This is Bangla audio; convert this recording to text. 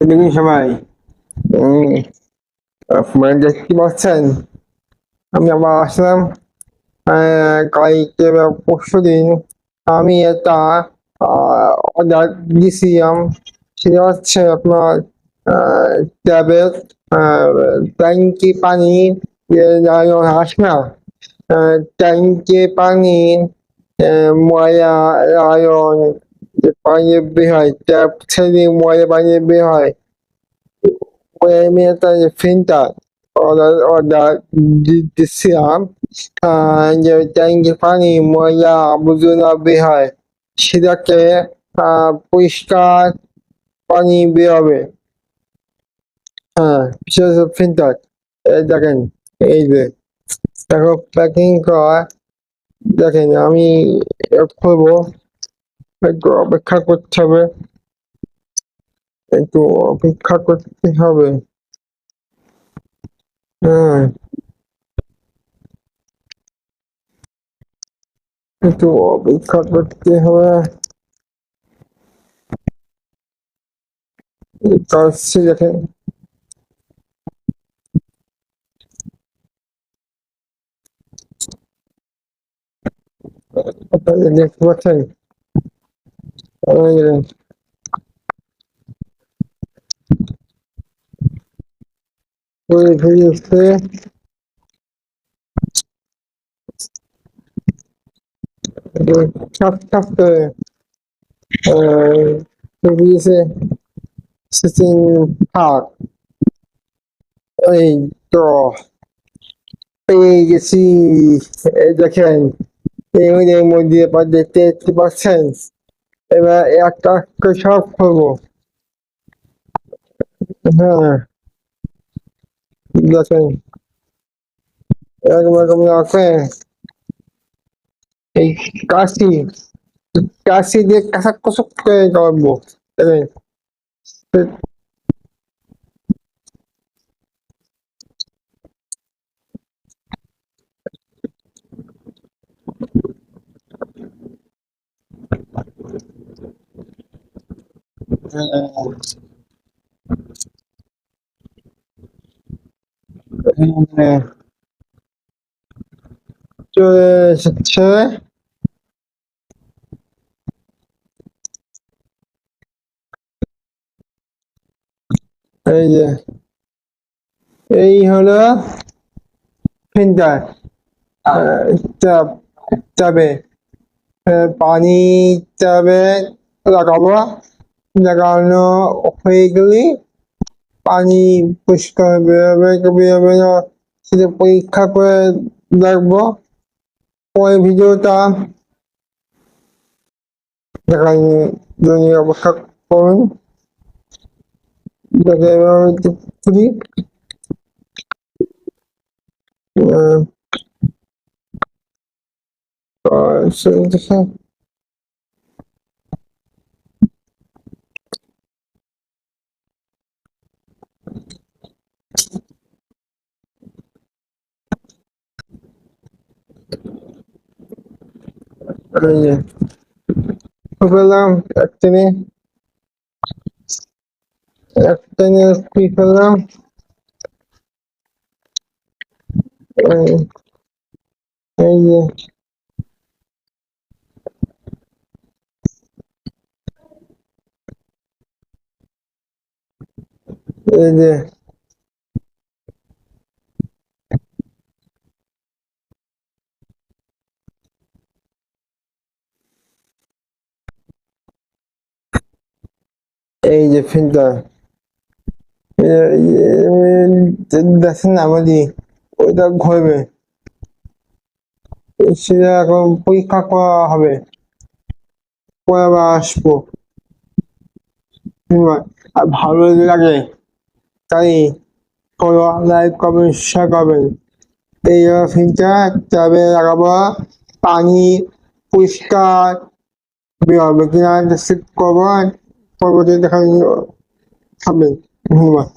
দেখুন সবাই। আপনারা দেখতে পাচ্ছেন আমি আবার আসলাম। কালকে পরশু দিন আমি একটা অর্ডার দিয়েছিলাম। সেটা হচ্ছে আপনার ট্যাবের ট্যাঙ্কি পানি আসে না। ট্যাঙ্কি পানি আহ, ময়লা আয়রন বের হয় ট্যাপ ছেড়ে ময়লা পানি বের হয় ওই আমি একটা ফিল্টার অর্ডার অর্ডার দিচ্ছিলাম যে ট্যাঙ্কি পানি ময়লা আবর্জনা বের হয় সেটাকে পরিষ্কার পানি বের হবে হ্যাঁ বিশেষ এই দেখেন এই যে দেখো প্যাকিং করা দেখেন আমি করব একটু অপেক্ষা করতে হবে একটু অপেক্ষা করতে হবে হ্যাঁ একটু অপেক্ষা করতে হবে কাছে দেখেন আপনারা দেখতে পাচ্ছেন এই ভিডিওতে সিটিং পার্ক এই তো পেয়ে গেছি এই দেখেন এর মধ্যে দেখতে পাচ্ছেন এবার একটা সব করব। হ্যাঁ। দেখেন। এরকম আছে এই কাশি কাশি দিয়ে কাঁচা কষক করে করব দেখেন। হ্যাঁ চলে এসেছে এই যে এই হলো ফিল্টার চাপ চাবে পানি চাবে লাগাবো লাগানো হয়ে গেলে পানি পরিষ্কার বেরোবে বেরোবে না সেটা পরীক্ষা করে দেখব পরে ভিডিওটা দেখার জন্য অপেক্ষা করুন এবার খুলি আহ, আর সেই দেখে এই যে পেলাম একটা নিয়ে একটা নিয়ে কি পেলাম এই এই যে। এই যে। এই যে ফিল্টার। দেখেন আমাদের ওইটা ঘুরবে। সেটা এখন পরীক্ষা করা হবে। পরে আবার আসব। আর ভালো লাগে। তাই ফলো লাইক করবেন শেয়ার করবেন। এই ফিল্টার তবে লাগাবো পানি পরিষ্কার। বের হবে কিনা চেক করব পরবর্তী দেখা হবে। ধন্যবাদ।